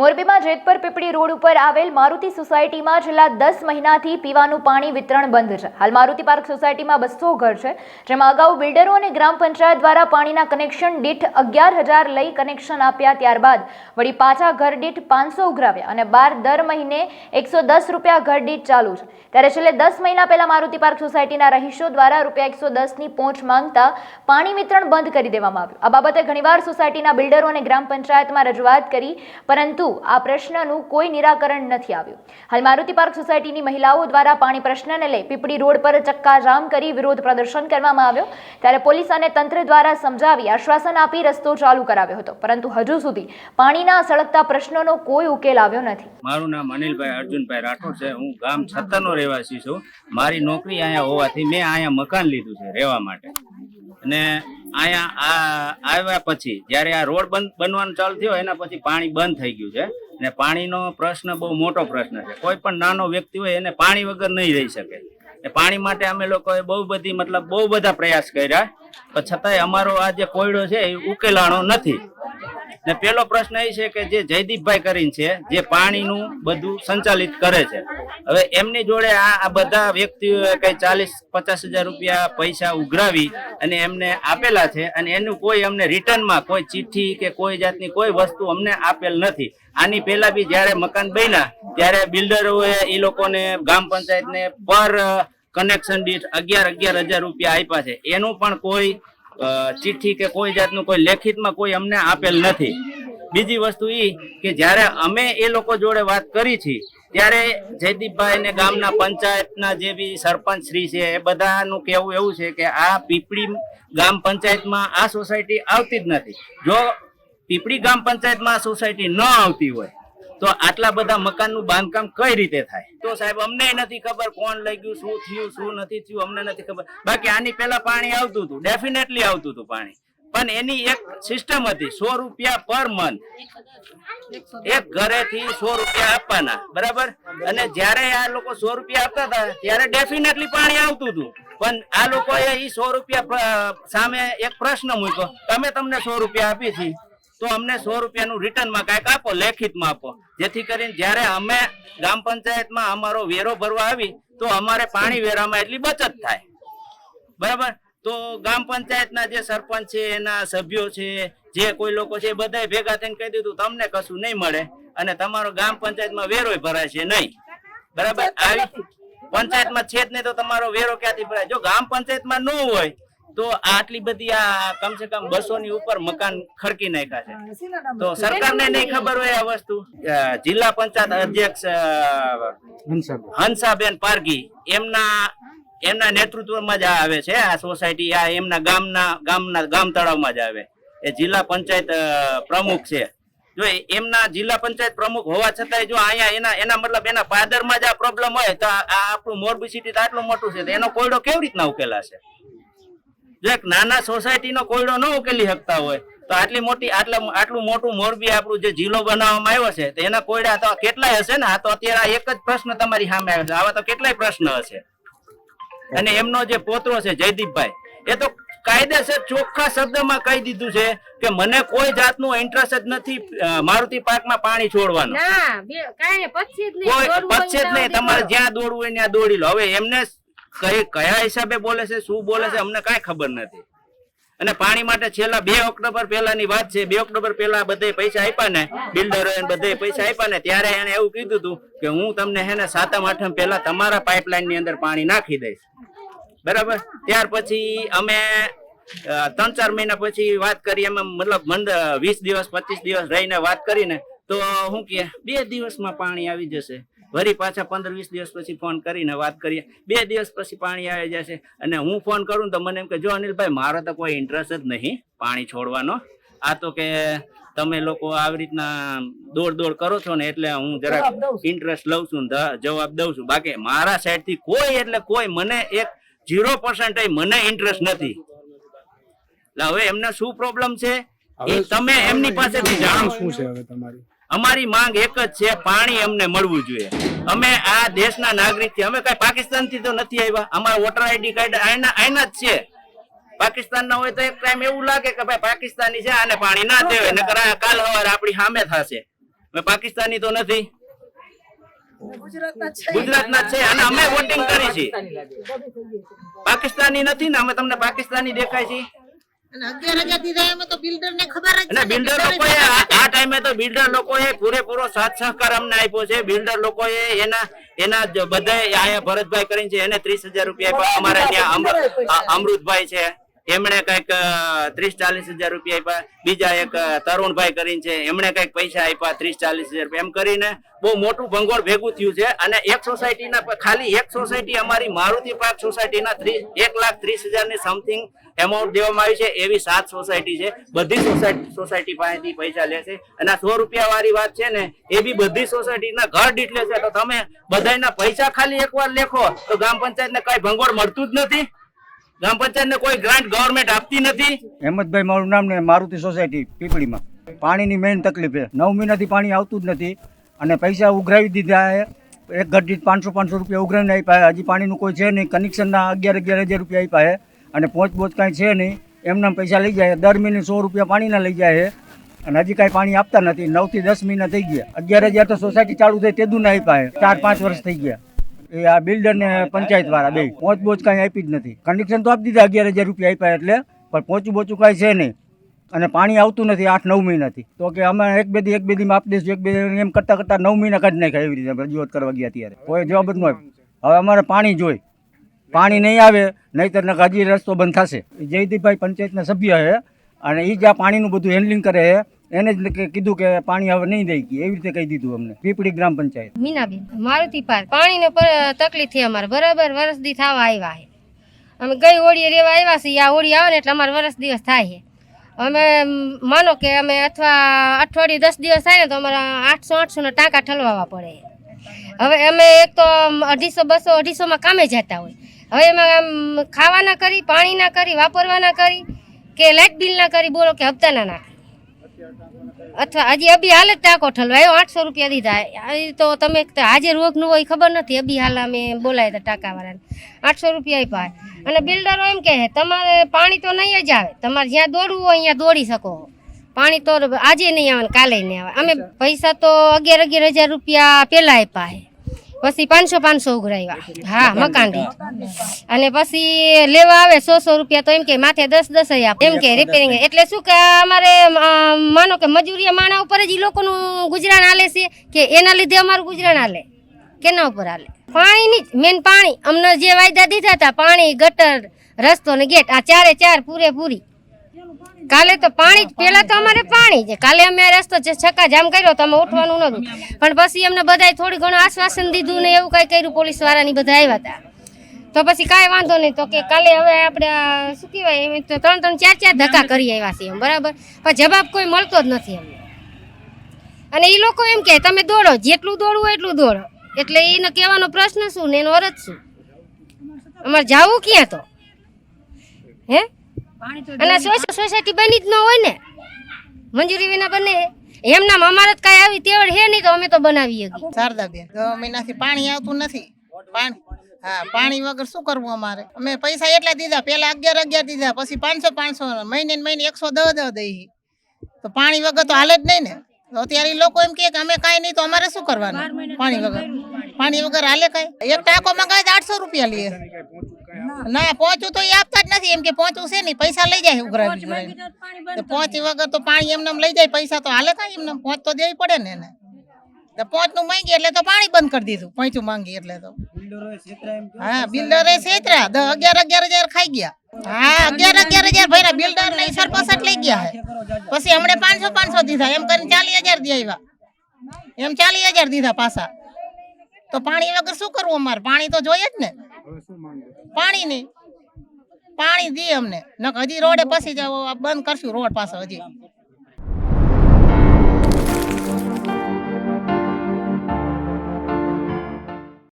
મોરબીમાં જેતપર પીપળી રોડ ઉપર આવેલ મારુતિ સોસાયટીમાં છેલ્લા દસ મહિનાથી પીવાનું પાણી વિતરણ બંધ છે. હાલ મારુતિ પાર્ક સોસાયટીમાં બસો ઘર છે, જેમાં અગાઉ બિલ્ડરો અને ગ્રામ પંચાયત દ્વારા પાણીના કનેક્શન દીઠ અગિયાર હજાર લઈ કનેક્શન આપ્યા, ત્યારબાદ વળી પાછા ઘર દીઠ પાંચસો ઉઘરાવ્યા અને બાર દર મહિને એકસો દસ રૂપિયા ઘર દીઠ ચાલુ છે. ત્યારે છેલ્લે દસ મહિના પહેલા મારુતિ પાર્ક સોસાયટીના રહીશો દ્વારા રૂપિયા એકસો દસની પહોંચ માંગતા પાણી વિતરણ બંધ કરી દેવામાં આવ્યું. આ બાબતે ઘણીવાર સોસાયટીના બિલ્ડરો અને ગ્રામ પંચાયતમાં રજૂઆત કરી, પરંતુ આ પ્રશ્નનું કોઈ નિરાકરણ નથી આવ્યું. હાલ મારુતિ પાર્ક સોસાયટીની મહિલાઓ દ્વારા પાણી પ્રશ્નને લઈ પીપળી રોડ પર ચક્કાજામ કરી વિરોધ પ્રદર્શન કરવામાં આવ્યો. ત્યારે પોલીસ અને તંત્ર દ્વારા સમજાવી આશ્વાસન આપી રસ્તો ચાલુ કરાવ્યો હતો. પરંતુ હજુ સુધી પાણીના સળગતા પ્રશ્નોનો કોઈ ઉકેલ આવ્યો નથી. મારું નામ અનિલભાઈ અર્જુનભાઈ રાઠોડ છે. હું ગામ છત્તરનો રહેવાસી છું. મારી નોકરી અહીંયા હોવાથી મેં અહીંયા મકાન લીધું છે રહેવા માટે. અને અહીંયા આ આવ્યા પછી, જ્યારે આ રોડ બંધ, બનવાનું ચાલુ થયો, એના પછી પાણી બંધ થઈ ગયું છે. અને પાણીનો પ્રશ્ન બહુ મોટો પ્રશ્ન છે. કોઈ પણ નાનો વ્યક્તિ હોય, એને પાણી વગર નહીં રહી શકે. એ પાણી માટે અમે લોકોએ બહુ બધી, મતલબ બહુ બધા પ્રયાસ કર્યા. પણ છતાંય અમારો આ જે કોયડો છે, એ ઉકેલાણો નથી. ને પેલો પ્રશ્ન એ છે કે જે જયદીપભાઈ કરીને છે, જે પાણીનું બધું સંચાલિત કરે છે. હવે એમની જોડે આ બધા વ્યક્તિઓએ કઈ ચાલીસ, પચાસ હજાર રૂપિયા પૈસા ઉઘરાવી અને એમને આપેલા છે અને એનું કોઈ અમને રિટર્નમાં કોઈ ચિઠ્ઠી કે કોઈ જાતની કોઈ વસ્તુ અમને આપેલ નથી. આની પહેલા બી જ્યારે મકાન બન્યા, ત્યારે બિલ્ડરોએ એ લોકોને ગ્રામ પંચાયતને પર કનેક્શન દીઠ અગિયાર અગિયાર હજાર રૂપિયા આપ્યા છે. એનું પણ કોઈ ચિઠ્ઠી કે કોઈ જાતનું કોઈ લેખિતમાં કોઈ અમને આપેલ નથી. બીજી વસ્તુ એ કે જ્યારે અમે એ લોકો જોડે વાત કરી છે, ત્યારે જયદીપભાઈ ને ગામના પંચાયતના જે બી સરપંચ શ્રી છે, એ બધાનું કહેવું એવું છે કે આ પીપળી ગામ પંચાયતમાં આ સોસાયટી આવતી જ નથી. જો પીપળી ગામ પંચાયતમાં સોસાયટી ન આવતી હોય તો આટલા બધા મકાનનું બાંધકામ કઈ રીતે થાય? તો સાહેબ, અમને નથી ખબર કોણ લઈ ગયું, શું થયું, શું નથી થયું, અમને નથી ખબર. બાકી આની પહેલા પાણી આવતું હતું ડેફિનેટલી આવતું હતું પાણી. પણ એની એક સિસ્ટમ હતી, સો રૂપિયા પર મંથ એક ઘરેથી સો રૂપિયા આપવાના, બરાબર? અને જ્યારે આ લોકો સો રૂપિયા આપતા હતા, ત્યારે ડેફિનેટલી પાણી આવતું હતું. પણ આ લોકોએ ઈ સો રૂપિયા સામે એક પ્રશ્ન મૂક્યો, તમે તમને સો રૂપિયા આપી છે. તો અમને સો રૂપિયાનું રિટર્નમાં કાંઈક આપો લેખિતમાં આપો. જેથી કરીને જ્યારે અમે ગ્રામ પંચાયતમાં અમારો વેરો ભરવા આવી તો અમારે પાણી વેરામાં એટલી બચત થાય. બરાબર? તો ગ્રામ પંચાયતના જે સરપંચ છે એના સભ્યો છે જે કોઈ લોકો છે એ બધાય ભેગા થઈને કહી દીધું તમને કશું નહીં મળે અને તમારો ગ્રામ પંચાયતમાં વેરો ભરાય છે નહીં. બરાબર? આવી પંચાયતમાં છે જ નહીં તો તમારો વેરો ક્યાંથી ભરાય? જો ગ્રામ પંચાયતમાં ન હોય તો આટલી બધી આ કમસે કમ બસો ની ઉપર મકાન ખડકી નાખ્યા છે. તો સરકારને નહીં ખબર હોય આ વસ્તુ? જિલ્લા પંચાયત અધ્યક્ષ હંસાબેન. પારગી એમના એમના નેતૃત્વમાં જ આ આવે છે. આ સોસાયટી આ એમના ગામના ગામના ગામ તળાવમાં જ આવે. એ જિલ્લા પંચાયત પ્રમુખ છે. જો એમના જિલ્લા પંચાયત પ્રમુખ હોવા છતાંય જો અહીંયા એના એના મતલબ એના પાદરમાં જ આ પ્રોબ્લેમ હોય તો આ આ આપણું મોરબી સિટી તો આટલું મોટું છે તો એનો કોયડો કેવી રીતના ઉકેલાશે? જો એક નાના સોસાયટીનો કોયડો ન ઉકેલી શકતા હોય તો આટલી મોટી આટલા આટલું મોટું મોરબી આપણું જે જિલ્લો બનાવવામાં આવ્યો છે તો એના કોયડા તો કેટલાય હશે ને? આ તો અત્યારે એક જ પ્રશ્ન તમારી સામે આવે છે. આવા તો કેટલાય પ્રશ્ન હશે. અને એમનો જે પોતરો છે જયદીપભાઈ એ તો કાયદેસર ચોખ્ખા શબ્દમાં કહી દીધું છે કે મને કોઈ જાતનું ઇન્ટરેસ્ટ જ નથી મારુતિ પાર્કમાં પાણી છોડવાનું. કોઈ પછી જ નહીં. તમારે જ્યાં દોડવું હોય ત્યાં દોડી લો. હવે એમને કઈ કયા હિસાબે બોલે છે, શું બોલે છે, અમને કાંઈ ખબર નથી. અને પાણી માટે છેલ્લા બે ઓક્ટોબર પહેલાની વાત છે, બે ઓક્ટોબર પહેલા બધે પૈસા આપ્યા ને બિલ્ડરો બધે પૈસા આપ્યા ને, ત્યારે એને એવું કીધું હતું કે હું તમને હે ને સાતમ આઠમ પહેલા તમારા પાઇપલાઇનની અંદર પાણી નાખી દઈશ. બરાબર? ત્યાર પછી અમે ત્રણ ચાર મહિના પછી વાત કરી, અમે મતલબ વીસ દિવસ, પચીસ દિવસ રહીને વાત કરીને, તો શું કે, બે દિવસમાં પાણી આવી જશે. વળી પાછા પંદર વીસ દિવસ પછી ફોન કરીને વાત કરીએ. બે દિવસ પછી પાણી આવી જશે. અને હું ફોન કરું તો મને એમ કે જો અનિલભાઈ મારો તો કોઈ ઇન્ટરેસ્ટ જ નહીં પાણી છોડવાનો. આ તો કે તમે લોકો આવી રીતના દોડ દોડ કરો છો ને એટલે હું જરા ઇન્ટરેસ્ટ લઉં છું જવાબ દઉં છું. બાકી મારા સાઈડથી કોઈ એટલે કોઈ મને એક ઝીરો પર્સન્ટ મને ઇન્ટરેસ્ટ નથી. એટલે હવે એમને શું પ્રોબ્લેમ છે? એ તમે એમની પાસેથી જાણો. શું છે હવે તમારી? અમારી માંગ એક જ છે પાણી અમને મળવું જોઈએ. અમે આ દેશના નાગરિક છીએ. અમે કઈ પાકિસ્તાનથી તો નથી આવ્યા. અમારા વોટર આઈડી કાર્ડ આના જ છે. પાકિસ્તાન ના હોય તો એક ટાઈમ એવું લાગે કે ભાઈ પાકિસ્તાની છે આને પાણી ના દેવે નકર આ કાલ સવારે આપણી સામે થશે. અમે પાકિસ્તાની તો નથી. ગુજરાતના જ છે. અને અમે વોટિંગ કરી છે પાકિસ્તાની નથી ને અમે તમને પાકિસ્તાની દેખાય છે બિલ્ડર લોકોએ આ ટાઈમે તો બિલ્ડર લોકોએ પૂરેપૂરો સાથ સહકાર અમને આપ્યો છે. બિલ્ડર લોકોએ એના એના જ બધાએ અહીંયા ભરતભાઈ કરીને છે. એને ત્રીસ હજાર રૂપિયા અમારે ત્યાં અમૃતભાઈ છે. એમણે કંઈક ત્રીસ ચાલીસ હજાર રૂપિયા આપ્યા. બીજા એક તરુણભાઈ કરીને છે, એમણે કંઈક પૈસા આપ્યા ત્રીસ ચાલીસ હજાર એમ કરીને બહુ મોટું ભંગોળ ભેગું થયું છે અને એક સોસાયટીના, ખાલી એક સોસાયટી અમારી મારુતિ પાર્ક સોસાયટીના ત્રીસ, એક લાખ ત્રીસ હજારની સમથિંગ એમાઉન્ટ દેવામાં આવી છે. એવી સાત સોસાયટી છે. બધી સોસાયટી સોસાયટી પાસેથી પૈસા લે છે. અને સો રૂપિયા વાળી વાત છે ને, એ બી બધી સોસાયટીના ઘર દીઠ લે છે. તો તમે બધાના પૈસા ખાલી એકવાર લેખો. તો ગ્રામ પંચાયતને કઈ ભંગોળ મળતું જ નથી. ગ્રામ પંચાયતને કોઈ ગ્રાન્ટ ગવર્મેન્ટ આપતી નથી. હેમંતભાઈ, મારું નામ ને મારુતિ સોસાયટી પીપળીમાં. પાણીની મેઇન તકલીફ છે. નવ મહિનાથી પાણી આવતું જ નથી અને પૈસા ઉઘરાવી દીધા છે. એક ઘર દીઠ પાંચસો પાંચસો રૂપિયા ઉઘરાવીને આપ્યા. હજી પાણીનું કોઈ છે નહીં. કનેક્શનના અગિયાર અગિયાર હજાર રૂપિયા આપ્યા છે. અને પોચ બોચ કાંઈ છે નહીં. એમના પૈસા લઈ જાય દર મહિને સો રૂપિયા પાણીના લઈ જાય અને હજી કાંઈ પાણી આપતા નથી. નવથી દસ મહિના થઈ ગયા. અગિયાર હજાર તો સોસાયટી ચાલુ થઈ તેદું ના આપ્યા ચાર પાંચ વર્ષ થઈ ગયા. એ આ બિલ્ડર ને પંચાયત વાળા બે પોચ બોચ કાંઈ આપી જ નથી. કનેક્શન તો આપી દીધા અગિયાર હજાર રૂપિયા આપ્યા એટલે પણ પોચું બોચું કાંઈ છે નહીં. અને પાણી આવતું નથી આઠ નવ મહિનાથી. તો કે અમે એક બે એક બે દીમાં આપી દઈશું એક બે એમ કરતા કરતા નવ મહિના કાઢી નાખ્યા એવી રીતે રજૂઆત કરવા ગયા ત્યારે. કોઈ જવાબ જ ન આપ્યો. હવે અમારે પાણી જોઈ. પાણી નહીં આવે નહીંતર હજી રસ્તો બંધ થશે. જયદીપભાઈ પંચાયતના સભ્ય છે અને એ જ આ પાણીનું બધું હેન્ડલિંગ કરે છે. એને જ કીધું કે પાણી હવે નહીં દઈ ગઈ. એવી રીતે કહી દીધું અમને. પીપળી ગ્રામ પંચાયત. મીનાબેન, મારુતિ પાર્ક. પાણીનો તકલીફ થઈ અમારે. બરાબર વરસ દી થવા આવ્યા છે. અમે ગઈ ઓળીએ રેવા આવ્યા છીએ. આ ઓળી આવે ને એટલે અમારે વરસ દિવસ થાય છે. અમે માનો કે અમે અથવા અઠવાડિયે દસ દિવસ થાય ને તો અમારા આઠસો, આઠસોના ટાંકા ઠલવાવા પડે હવે અમે એક તો અઢીસો, બસો, અઢીસોમાં કામે જતા હોય. હવે એમાં આમ ખાવાના કરી, પાણીના કરી, વાપરવાના કરી, કે લાઇટ બિલના કરી, બોલો કે હપ્તાના નાખી અથવા હજી અભી હાલ જ ટાંકો ઠલવાયો આઠસો રૂપિયા દીધા. આ તો તમે હાજર રોગનું હોય ખબર નથી અભી હાલ અમે બોલાય હતા ટાંકાવાળાને. આઠસો રૂપિયા આપ્યા અને બિલ્ડરો એમ કહે તમારે પાણી તો નહીં જ આવે. તમારે જ્યાં દોડવું હોય અહીંયા દોડી શકો. પાણી તો આજે નહીં આવે કાલે નહીં આવે. અમે પૈસા તો અગિયાર અગિયાર હજાર રૂપિયા પહેલાં આપ્યા પછી પાંચસો પાંચસો ઉઘરાવ્યા હા મકાન અને પછી લેવા આવે સો સો રૂપિયા તો એમ કે માથે દસ દસ આપે. એમ કે રિપેરિંગ એટલે શું કે અમારે માનો કે મજૂરી માણા ઉપર જ એ લોકોનું ગુજરાન હાલે છે કે એના લીધે અમારું ગુજરાન હાલે? કેના ઉપર હાલે? પાણીની જ મેન પાણી. અમને જે વાયદા દીધા હતા પાણી ગટર રસ્તો ને ગેટ આ ચારે ચાર પૂરેપૂરી. કાલે તો પાણી પેલા તો અમારે પાણી છે. કાલે અમે રસ્તો જે છક્કા જામ કર્યો તો અમે ઉઠવાનું નહોતું. પણ પછી અમને બધાય થોડી ઘણું આશ્વાસન દીધું ને એવું કઈ કર્યું, પોલીસ વાળાની બધા આવ્યા હતા તો પછી કાંઈ વાંધો નહીં, તો કે કાલે હવે આપણે શું કહેવાય, એમ તો ત્રણ ત્રણ ચાર ચાર ધક્કા કરી આવ્યા છીએ બરાબર? પણ જવાબ કોઈ મળતો જ નથી અમને. અને એ લોકો એમ કે, તમે દોડો, જેટલું દોડવું એટલું દોડો. એટલે એને કહેવાનો પ્રશ્ન શું ને એનો અરજ શું? અમારે જવું ક્યાં તો? હે? અને સોસાયટી બની જ ન હોય ને મંજૂરી વિના બને. એમના અમારે જ કઈ આવી તેવડ હે નહીં તો અમે તો બનાવીએ શારદા શારદાબેન છ મહિનાથી પાણી આવતું નથી. પાણી હા પાણી વગર શું કરવું અમારે? અમે પૈસા એટલા દીધા પેલા અગિયાર અગિયાર દીધા પછી પાંચસો પાંચસો મહિને મહિને એકસો દહ દહ દઈ. તો પાણી વગર તો હાલે જ નહીં ને. તો અત્યારે લોકો એમ કે અમે કાંઈ નહીં તો અમારે શું કરવાનું? પાણી વગર. પાણી. વગર હાલે કાંઈ? એક ટાંકો મંગાવે તો આઠસો રૂપિયા લે. ના પહોંચું તો એ આપતા જ નથી એમ કે પહોંચું છે નહીં પૈસા લઈ જાય તો પહોંચી વગર તો પાણી એમને એમ લઈ જાય પૈસા તો હાલે કાંઈ એમને પહોંચ તો દેવી પડે ને એને. તો પોંચનું માંગી એટલે તો પાણી બંધ કરી દીધું પોંચું માંગી એટલે તો. હા બિલ્ડરે છેતરા અગિયાર અગિયાર હજાર ખાઈ ગયા. હા અગિયાર અગિયાર હજાર ભાઈ બિલ્ડર ને સરપંચ લઈ ગયા હે. પછી હમણે પાંચસો પાંચસો દીધા એમ કરીને ચાલીસ હજાર દે આવ્યા એમ ચાલીસ હજાર દીધા પાછા. તો પાણી વગર શું કરવું અમારે? પાણી તો જોઈએ જ ને. પાણી નહીં પાણી દે અમને. નક હજી રોડે પછી જ બંધ કરશું રોડ પાસે હજી.